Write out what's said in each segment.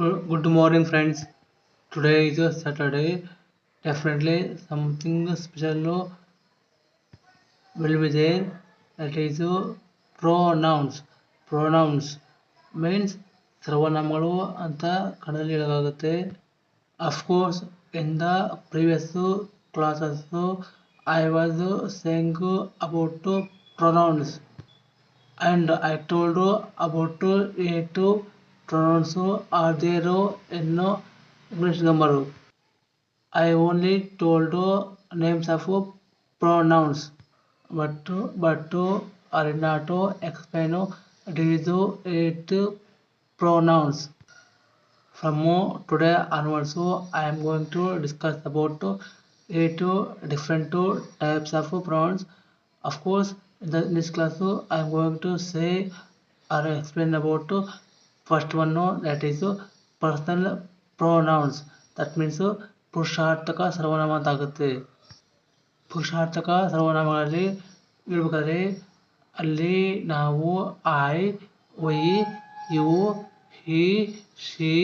Good, morning, friends. Today is a Saturday. Definitely something special will be there. That is pronouns. Pronouns means ಸರ್ವನಾಮಗಳು ಅಂತ ಕನ್ನಡದಲ್ಲಿ ಹೇಳಲಾಗುತ್ತೆ of course in the previous classes I was saying about pronouns and I told about a eight pronouns are there in English grammar. I only told names of pronouns, but but did not explain these eight pronouns. From today onwards, oh, I am going to discuss about oh, eight oh, different types of pronouns. Of course, in, in this class, I am going to say or explain about first one that is, personal pronouns. That means ಪುರುಷಾರ್ಥಕ ಸರ್ವನಾಮ ಅಂತ ಆಗುತ್ತೆ ಪುರುಷಾರ್ಥಕ ಸರ್ವನಾಮಗಳಲ್ಲಿ ಹೇಳ್ಬೇಕಾದ್ರೆ, ಅಲ್ಲಿ ನಾವು I we you he she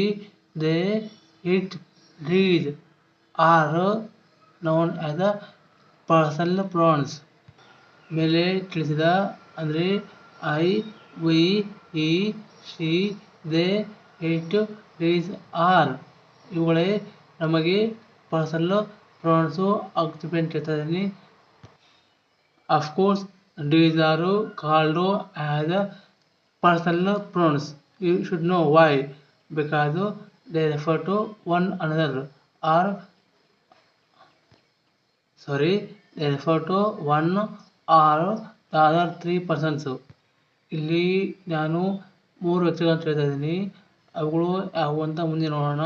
they it read are known as a personal pronouns ಮೇಲೆ ತಿಳಿಸಿದ, ಅಂದರೆ I we he she they it these, are. ಇವುಗಳೇ ನಮಗೆ ಪರ್ಸನಲ್ ಪ್ರೊನೌನ್ಸು ಆಕ್ಯುಪೆಂಟ್ ಇರ್ತದೆ of course these are called as a personal pronouns. You should know why. Because they refer to one another. Or, sorry, they refer to one, or, the other three persons. ಇಲ್ಲಿ ನಾನು ಮೂರು ವ್ಯಕ್ತಿಗಳಂತ ಹೇಳ್ತಾ ಇದ್ದೀನಿ. ಅವುಗಳು ಯಾವುವು ಅಂತ ಮುಂದೆ ನೋಡೋಣ.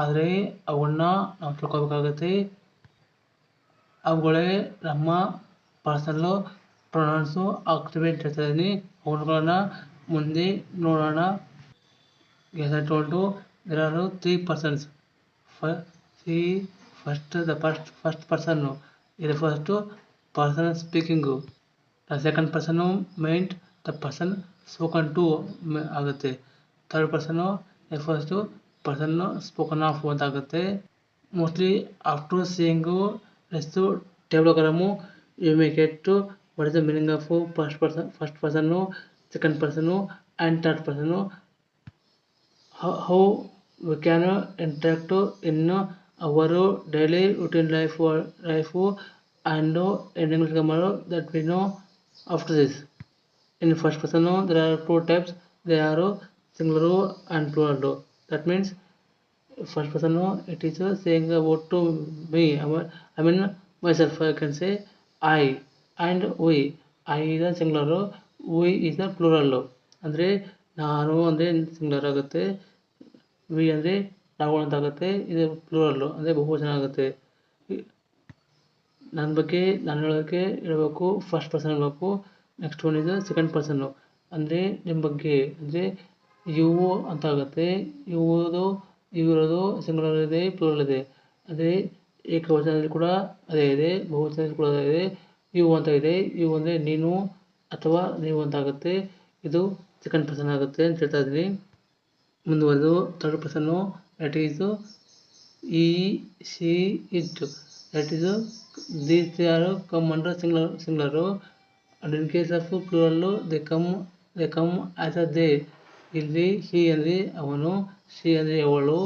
ಆದರೆ ಅವನ್ನ ನಾವು ತಿಳ್ಕೊಬೇಕಾಗುತ್ತೆ. ಅವುಗಳೇ ನಮ್ಮ ಪರ್ಸನಲ್ಲು ಪ್ರೊನೌನ್ಸು ಆಗ್ತವೆ ಅಂತ ಹೇಳ್ತಾ ಇದ್ದೀನಿ. ಅವುಗಳನ್ನ ಮುಂದೆ ನೋಡೋಣ. Yes there are three persons see first the first first person ಇದು first person speaking second person meant the person spoken to ಆಗುತ್ತೆ third person first person spoken of ಅಂತ ಆಗುತ್ತೆ mostly after seeing next ಟೇಬ್ಲೋಗ್ರಾಮು you may get what is the meaning of first person first person second person and third person how we can interact in our daily routine life life, and in English grammar, that we know after this. In first person there are two types. They are singular and plural. That means first person it is saying about to me. I mean myself. I can say I and we. I is a singular. We is a plural. ಅಂದರೆ ನಾನು ಅಂದರೆ singular ಆಗುತ್ತೆ V ಅಂದರೆ ನಾವು ಅಂತ ಆಗುತ್ತೆ ಇದು ಪ್ಲೂರಲ್ಲು ಅಂದರೆ ಬಹುವಚನ ಆಗುತ್ತೆ ನನ್ನ ಬಗ್ಗೆ ನಾನು ಹೇಳೋದಕ್ಕೆ ಹೇಳಬೇಕು ಫಸ್ಟ್ ಪರ್ಸನ್ ಹೇಳಬೇಕು next one is second person ಅಂದರೆ ನಿಮ್ಮ ಬಗ್ಗೆ, ಅಂದರೆ ಯು ಅಂತ ಆಗುತ್ತೆ ಇವುದು ಇವಿರೋದು ಸಿಂಗುಲರ್ ಇದೆ ಪ್ಲೂರಲ್ ಇದೆ ಅದೇ ಏಕವಚನದಲ್ಲಿ ಕೂಡ ಅದೇ ಇದೆ, ಬಹುವಚನದಲ್ಲಿ ಕೂಡ ಅದೇ ಇದೆ. ಇವು ಅಂತ ಇದೆ. ಇವು ಅಂದರೆ ನೀನು ಅಥವಾ ನೀವು ಅಂತ ಆಗುತ್ತೆ ಇದು ಸೆಕೆಂಡ್ ಪರ್ಸನ್ ಆಗುತ್ತೆ ಅಂತ ಹೇಳ್ತಾ ಇದ್ದೀನಿ. ಮುಂದುವರೆದು third person that is he she it that is these are come under singular singular and in case of plural, they come they come as a they. ಇಲ್ಲಿ he ಅಂದರೆ ಅವನು she ಅಂದರೆ ಅವಳು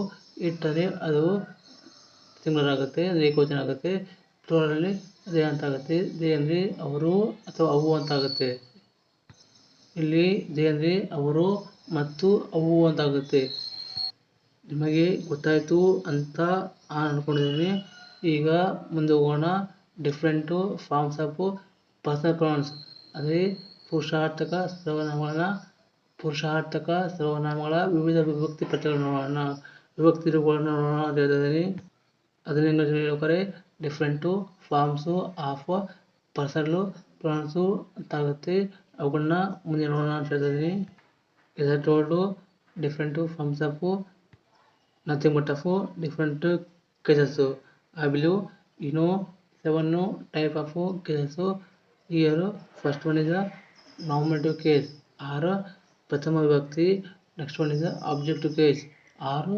ಇಟ್ ಅಂದರೆ ಅದು ಸಿಂಗ್ಲರ್ ಅಂದರೆ ಏಕವಚನ ಆಗುತ್ತೆ. ಪ್ಲೂರಲ್ಲಿ ದೇ ಅಂತ ಆಗುತ್ತೆ. ದೇ ಅಂದರೆ ಅವರು ಅಥವಾ ಅವು ಅಂತ ಆಗುತ್ತೆ. ಇಲ್ಲಿ ದೇ ಅಂದರೆ ಅವರು ಮತ್ತು ಅವು ಅಂತ ಆಗುತ್ತೆ. ನಿಮಗೆ ಗೊತ್ತಾಯಿತು ಅಂತ ಅಂದ್ಕೊಂಡಿದ್ದೀನಿ ಈಗ ಮುಂದೆ ಹೋಗೋಣ. Different forms of personal pronouns ಅಂದರೆ ಪುರುಷಾರ್ಥಕ ಸರ್ವನಾಮಗಳನ್ನ ಪುರುಷಾರ್ಥಕ ಸರ್ವನಾಮಗಳ ವಿವಿಧ ವಿಭಕ್ತಿ ಪ್ರತ್ಯಯಗಳನ್ನು ನೋಡೋಣ. ವಿಭಕ್ತಿ ರೂಪಗಳನ್ನು ನೋಡೋಣ ಅದನ್ನ ಇಂಗ್ಲೀಷಲ್ಲಿ ಹೇಳ್ಬೇಕಾದ್ರೆ different forms of personal pronouns ಅಂತ ಆಗುತ್ತೆ ಅವುಗಳನ್ನ ಮುಂದೆ ನೋಡೋಣ ಅಂತ ಹೇಳ್ತಿದ್ದೀನಿ. I told different forms of nothing but of different cases I believe ಇನ್ನೂ seven type of cases. Here, first one is a nominative case. Or ಪ್ರಥಮ ವಿಭಕ್ತಿ. Next one is objective case or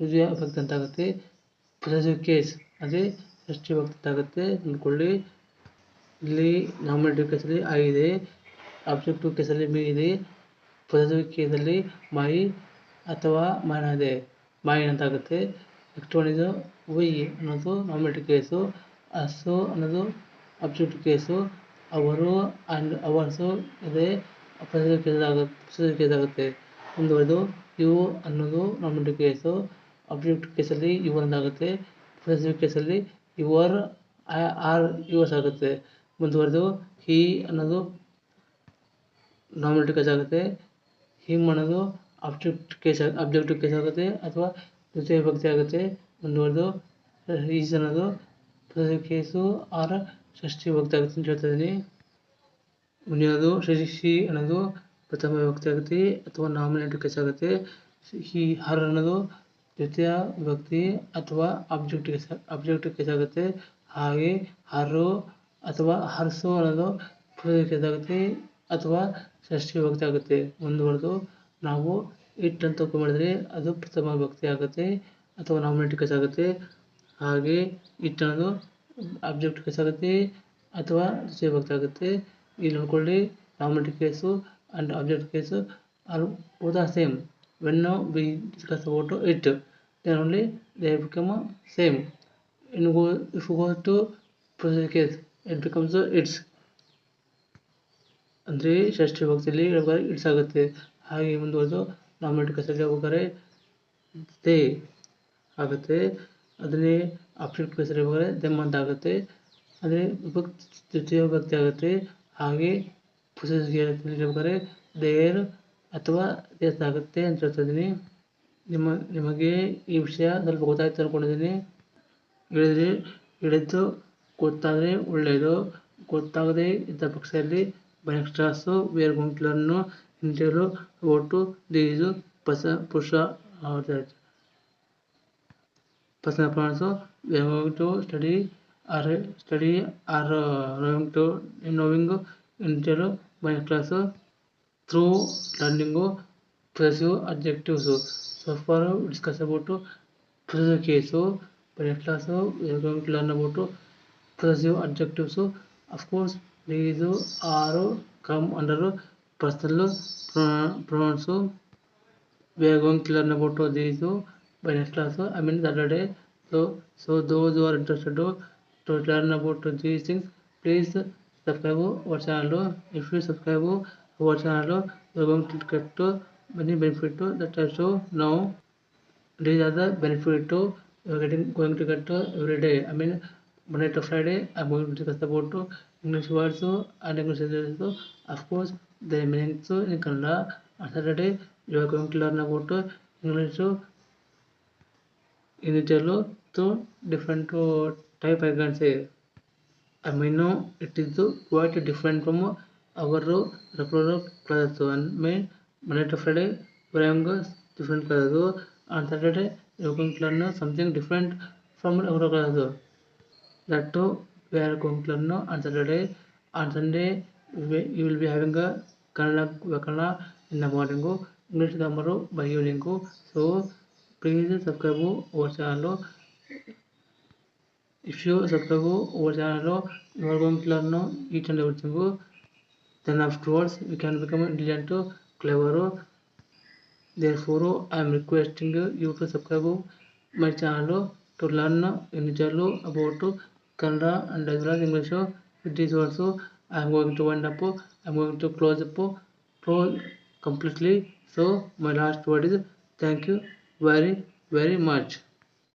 ದ್ವಿತೀಯ ವಿಭಕ್ತಿ ಅಂತ ಆಗುತ್ತೆ ಪೊಸೆಸಿವ್ ಕೇಸ್ ಅದೇ first ವಿಭಕ್ತಿ ಅಂತ ಆಗುತ್ತೆ ನೋಡ್ಕೊಳ್ಳಿ ಇಲ್ಲಿ ನಾಮಿನೇಟಿವ್ ಕೇಸಲ್ಲಿ ಐ ಇದೆ. ಆಬ್ಜೆಕ್ಟಿವ್ ಕೇಸಲ್ಲಿ ಮೀ ಇದೆ. ಪೊಸೆಸಿವ್ ಕೇಸಲ್ಲಿ ಮೈ ಅಥವಾ ಮೈನ ಇದೆ. ಮೈನ್ ಅಂತ ಆಗುತ್ತೆ ನೆಕ್ಸ್ಟ್ ಒನ್ ಇದು ವಿ ಅನ್ನೋದು ನಾಮಿನೇಟಿವ್ ಕೇಸು ಅಸು ಅನ್ನೋದು objective case our and ours ಇದೇ ಆಗುತ್ತೆ ಮುಂದುವರೆದು ಯು ಅನ್ನೋದು ನಾಮಿನೇಟಿವ್ ಕೇಸು. ಅಬ್ಜೆಕ್ಟಿವ್ ಕೇಸಲ್ಲಿ ಯುವರ್ ಒಂದಾಗುತ್ತೆ. ಪೊಸೆಸಿವ್ ಕೇಸಲ್ಲಿ ಯುವರ್ ಆರ್ ಯುವರ್ಸ್ ಆಗುತ್ತೆ ಮುಂದುವರೆದು, ಹಿ ಅನ್ನೋದು ನಾಮಿನೇಟಿವ್ ಕೇಸ್ ಆಗುತ್ತೆ. ಹಿಮ್ ಅನ್ನೋದು ಆಬ್ಜೆಕ್ಟ್ ಕೇಸ್ ಅಬ್ಜೆಕ್ಟಿವ್ ಕೇಸ್ ಆಗುತ್ತೆ ಅಥವಾ ದ್ವಿತೀಯ ವಿಭಕ್ತಿ ಆಗುತ್ತೆ. ಮುಂದುವರೆದು ಈಸ್ ಅನ್ನೋದು ಕೇಸು ಆರ್ ಷಷ್ಠಿ ವಿಭಕ್ತಿ ಆಗುತ್ತೆ ಅಂತ ಹೇಳ್ತಾ ಇದ್ದೀನಿ. ಮುಂದಿನದು ಶಶಿ ಅನ್ನೋದು ಪ್ರಥಮ ವಿಭಕ್ತಿ ಆಗುತ್ತೆ ಅಥವಾ ನಾಮಿನೇಟಿವ್ ಕೇಸ್ ಆಗುತ್ತೆ. ಹಿ, ಹರ್ ಅನ್ನೋದು ದ್ವಿತೀಯ ವಿಭಕ್ತಿ ಅಥವಾ ಆಬ್ಜೆಕ್ಟಿವ್ ಕೇಸ್ ಆಬ್ಜೆಕ್ಟಿವ್ ಕೇಸ್ ಆಗುತ್ತೆ. ಹಾಗೆ ಹರು ಅಥವಾ ಹರ್ಸು ಅನ್ನೋದು ಕೇಸ್ ಆಗುತ್ತೆ ಅಥವಾ ಷಷ್ಠಿ ವಿಭಕ್ತಿ ಆಗುತ್ತೆ. ಮುಂದುವರೆದು ನಾವು ಇಟ್ ಅಂತ ಮಾಡಿದರೆ ಅದು ಪ್ರಥಮ ವಿಭಕ್ತಿ ಆಗುತ್ತೆ ಅಥವಾ ನಾಮಿನೇಟಿವ್ ಕೇಸ್ ಆಗುತ್ತೆ. ಹಾಗೆ ಇಟ್ ಅನ್ನೋದು ಅಬ್ಜೆಕ್ಟಿವ್ ಕೇಸ್ ಆಗುತ್ತೆ ಅಥವಾ ಸೇವ್ ವಿಭಕ್ತಿ ಆಗುತ್ತೆ. ಇಲ್ಲಿ ನೋಡ್ಕೊಳ್ಳಿ nominative case and object case are both are same. When be we discuss it it, then only they become same. In go if go to possessive case it becomes its. ಅಂದರೆ ಷಷ್ಠಿ ಭಕ್ತಿಯಲ್ಲಿ ಹೇಳ್ಬೇಕಾದ್ರೆ it's ಆಗುತ್ತೆ. ಹಾಗೆ ಮುಂದುವರೆದು nominative ಕೇಸಲ್ಲಿ ಹೋಗ್ಬೇಕಾದ್ರೆ they ಆಗುತ್ತೆ. ಅದನ್ನೇ ಅಕ್ಷರ ಹೇಳ್ಬೇಕಾದ್ರೆ ದೆಮ್ ಅಂತ ಆಗುತ್ತೆ. ಅಂದರೆ ವಿಭಕ್ತಿ ದ್ವಿತೀಯ ವಿಭಕ್ತಿ ಆಗುತ್ತೆ. ಹಾಗೆ ಹೇಳ್ಬೇಕಾದ್ರೆ ದೇರ್ ಅಥವಾ ದೇಸ್ ಆಗುತ್ತೆ ಅಂತ ಹೇಳ್ತಾ ಇದ್ದೀನಿ. ನಿಮ್ಮ, ನಿಮಗೆ ಈ ವಿಷಯ ಸ್ವಲ್ಪ ಗೊತ್ತಾಯ್ತು ಅಂದ್ಕೊಂಡಿದ್ದೀನಿ ಹೇಳಿದ್ರೆ ಹೇಳಿದ್ದು ಗೊತ್ತಾದರೆ ಒಳ್ಳೆಯದು ಗೊತ್ತಾಗದೆ ಇದ್ದ ಪಕ್ಷದಲ್ಲಿ ಬೈ ವೇರ್ಗುಂಟ್ಲನ್ನು ವೇರ್ ಗುಂಟ್ಲನ್ನು ಇಂಟೆಲು ಒಟ್ಟು ದೀಸು ಪಸ, ಪುರುಷ personal pronouns so we are going to study or study or uh, going to knowing intel by class through learning possessive adjectives so far we discuss about possessive case so by next class we are going to learn about possessive adjectives of course these are come under personal pronouns we are going to learn about these by next class i mean saturday so so those who are interested to, to learn about these things please subscribe our channel if you subscribe our channel you are going to get to many benefit to that I show now these are the benefit to you are getting going to get to every day i mean monday to friday i'm going to discuss about to english words and english sentences of course the meanings in kannada on saturday you are going to learn about english in Italo to different uh, type I can. I mean no, it is uh, quite different from our uh, regular classes. And may Monday to Friday we are different classes. On Saturday you are learn something different from our classes. That too we are going to learn on Saturday. On Sunday we, you will be having a Kannada Vakana in the morning, English grammar by evening. So please subscribe our channel. If you subscribe our channel you are going to learn each and everything. Then afterwards you can become intelligent clever. Therefore i am requesting you to subscribe my channel to learn in detail about kannada and as english. With this also i am going to wind up. I am going to close up. Close completely. So my last word is thank you very very much